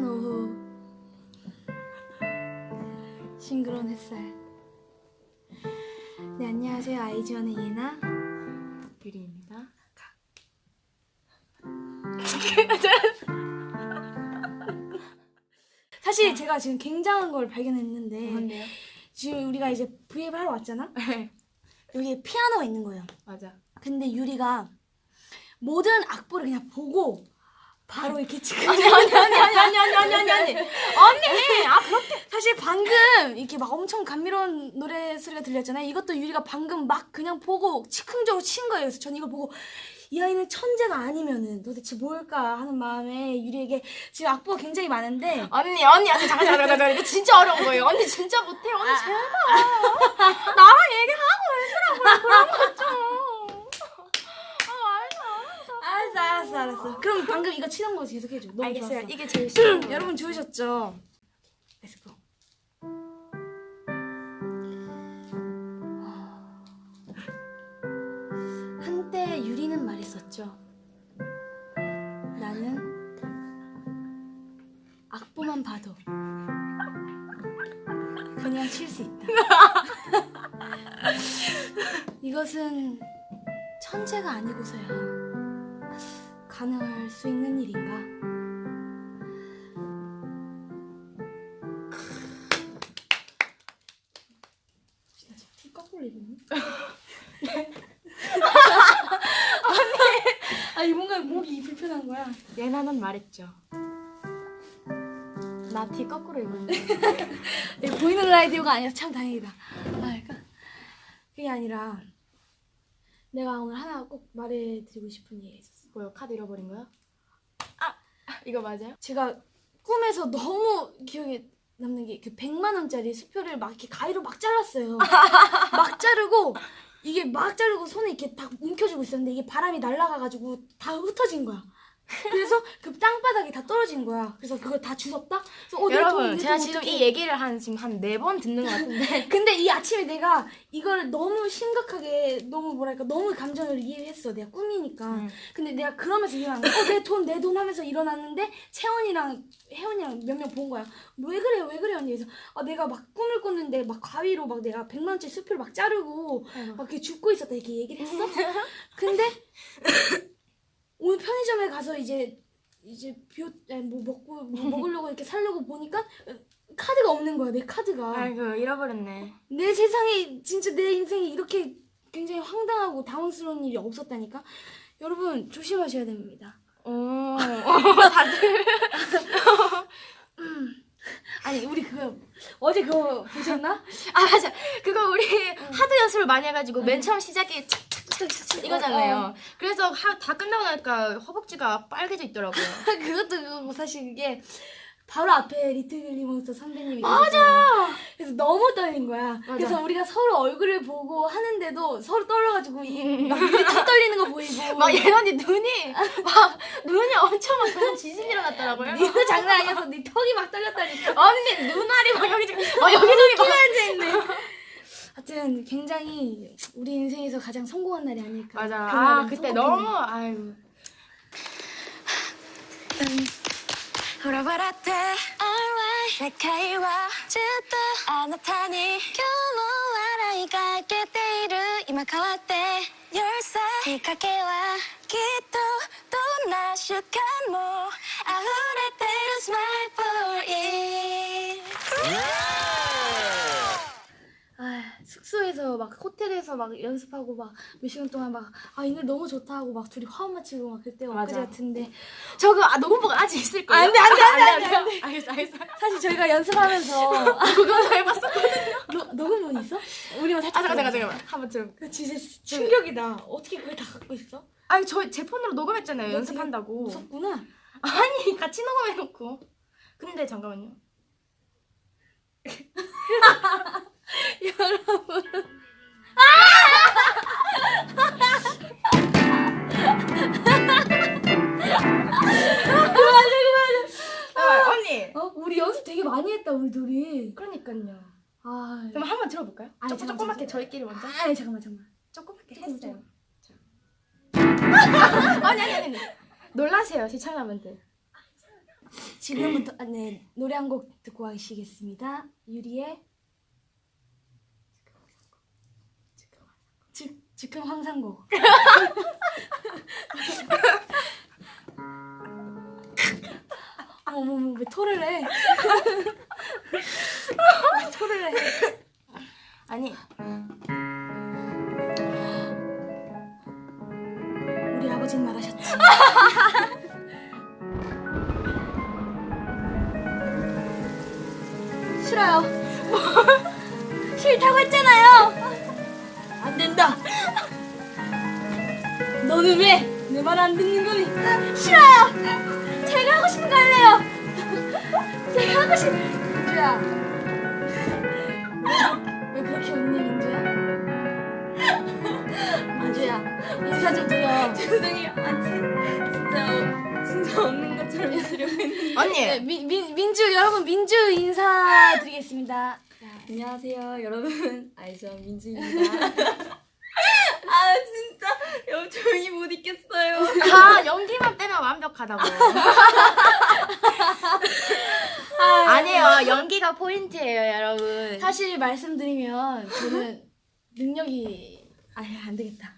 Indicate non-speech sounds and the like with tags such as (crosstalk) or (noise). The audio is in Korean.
습한 오후 싱그러운 햇살 네 안녕하세요 아이즈원의 예나 유리입니다. (laughs) 사실 제가 지금 굉장한 걸 발견했는데 뭔데요? 지금 우리가 이제 브이앱을 하러 왔잖아 (laughs) 네. 여기에 피아노가 있는 거예요 맞아. 근데 유리가 모든 악보를 그냥 보고 바로 이렇게 지금 아니 아니 아니 아니 아니 아니 아니 아니 아니 언니 아 그렇게 사실 방금 이렇게 막 엄청 감미로운 노래 소리가 들렸잖아요. 이것도 유리가 방금 막 그냥 보고 즉흥적으로 친 거예요. 그래서 전 이걸 보고 이 아이는 천재가 아니면은 도대체 뭘까 하는 마음에 유리에게 지금 악보가 굉장히 많은데 언니 언니 언니 잠깐 잠깐 잠깐 이거 진짜 어려운 거예요. 언니 진짜 못해요. 언니 제발 나랑 얘기하고 해주라고요 그런 거 좀. 아 알았어 알았어 알았어. 그럼 방금 이거 치는 거 계속 해줘. 너무 알겠어요. 좋았어. 이게 제일 싫은 거. 여러분 좋으셨죠? 렛츠고. 한때 유리는 말했었죠. 나는 악보만 봐도 그냥 칠 수 있다. (laughs) 이것은 천재가 아니고서야 가능할 수 있는 일인가? 나 지금 티 거꾸로 입었니? 아니 뭔가 목이 불편한 거야. 예나는 말했죠. 나 티 거꾸로 입었는데. (laughs) 이거 보이는 라디오가 아니라서 참 다행이다. 아, 그러니까 그게 아니라 내가 오늘 하나 꼭 말해드리고 싶은 얘기가 있었어. 뭐요? 카드 잃어버린 거야? 아 이거 맞아요? 제가 꿈에서 너무 기억에 남는 게 그 100만 원짜리 수표를 막 이렇게 가위로 막 잘랐어요. (laughs) 막 자르고 이게 막 자르고 손에 이렇게 딱 움켜쥐고 있었는데 이게 바람이 날아가가지고 다 흩어진 거야. 그래서 그 땅바닥에 다 떨어진 거야. 그래서 그걸 다 주웠다. 그래서 어, 내 돈, 여러분 내 제가 돈 지금 어떡해. 이 얘기를 한 지금 한 네 번 듣는 것 같은데 (laughs) 근데 이 아침에 내가 이걸 너무 심각하게 너무 뭐랄까 너무 감정을 이해했어 내가 꿈이니까 음. 근데 내가 그러면서 일어난 거야 어내 돈 내 돈 하면서 일어났는데 채원이랑 혜원이랑 몇 명 본 거야 왜 그래요 왜 그래요 언니 그래서 아, 내가 막 꿈을 꿨는데 막 가위로 막 내가 100만 원짜리 수표를 막 자르고. 막 이렇게 죽고 있었다 이렇게 얘기를 했어 (laughs) 근데 오늘 편의점에 가서 이제 이제 비오 아니, 뭐 먹고 뭐 (laughs) 먹으려고 이렇게 살려고 보니까 카드가 없는 거야 내 카드가. 아이고 잃어버렸네. 내 세상에 진짜 내 인생이 이렇게 굉장히 황당하고 당황스러운 일이 없었다니까. 여러분 조심하셔야 됩니다. 오. (laughs) 다들. 아니 우리 그거 어제 그거 보셨나? 아 맞아. 그거 우리 하도 연습을 많이 해가지고 맨 처음 시작이 착착착착 이거잖아요 그래서 하, 다 끝나고 나니까 허벅지가 빨개져 있더라고요 (laughs) 그것도 그거고 사실 이게 바로 앞에 리틀 글리몬스터 선배님이 맞아. 그래서 너무 떨린 거야. 그래서 우리가 서로 얼굴을 보고 하는데도 서로 떨려가지고 이- 막 눈이 다 떨리는 거 보이고. (laughs) 막얘 언니 눈이 막 눈이 엄청 막 그냥 지진 일어났더라고요 니도 장난 아니어서 니 턱이 막 떨렸다니까. 언니 눈알이 막 여기 막 여기저기 막 앉아있네. 하여튼 굉장히 우리 인생에서 가장 성공한 날이 아닐까. 맞아. 아, 그때 너무 아유. 음. 돌아봐라때 Alright. 세카이와 즈다 아나타니. 겨우 와라이가 깨때이르 이마카와때 열사 기카케와. 기토 또나 슈칸모. 아후레 때르스마. 막 호텔에서 막 연습하고 막 몇 시간 동안 막 아 이 노래 너무 좋다 하고 막 둘이 화음 맞추고 막 엊그제 맞아. 같은데. 저거 아 녹음본 아직 있을 거예요? 안 돼, 안 돼, 안 돼, 안 돼, 안돼 알겠어 알겠어 사실 저희가 연습하면서. 그거 해봤었거든요. 노, 녹음본 있어? 우리만 살짝 아 잠깐 잠깐. 잠깐만 한번 들어 그 진짜 충격이다. 어떻게 그걸 다 갖고 있어? 아니 저 제 폰으로 녹음했잖아요. 너 연습한다고. 무섭구나. (laughs) 아니 같이 녹음해놓고. 근데 잠깐만요. (laughs) 아, 그러니까요 아 그럼 한번 들어볼까요? 아니, 조금 잠깐, 조그맣게 잠깐. 저희끼리 먼저 아니 잠깐만 잠깐만 조그맣게 조금, 했어요 자. (laughs) 아니 아니 아니 아니. 놀라세요 시청자분들 지금부터 아, 네 노래 한 곡 듣고 가시겠습니다. 유리의 즉 즉흥 황상곡. (laughs) 어머머 왜 토를 해? (laughs) 왜 토를 해? 아니 우리 아버지는 나가셨지. (laughs) 싫어요. (laughs) 싫다고 했잖아요. 안 된다. 너는 왜 내 말 안 듣는 거니? 싫어요. 제가 하고 싶은 거 할래요. (laughs) 제가 하고 싶. 민주야. 언니 네, 민, 민, 민주 여러분 민주 인사 드리겠습니다. (laughs) 안녕하세요, 여러분. 아이죠, 민주입니다. (laughs) 아, 진짜. 여러분, 조용히 못 있겠어요. 다 연기만 빼면 완벽하다고. 아니에요. 연기가 포인트예요, 여러분. 사실 말씀드리면 저는 능력이 아안 되겠다.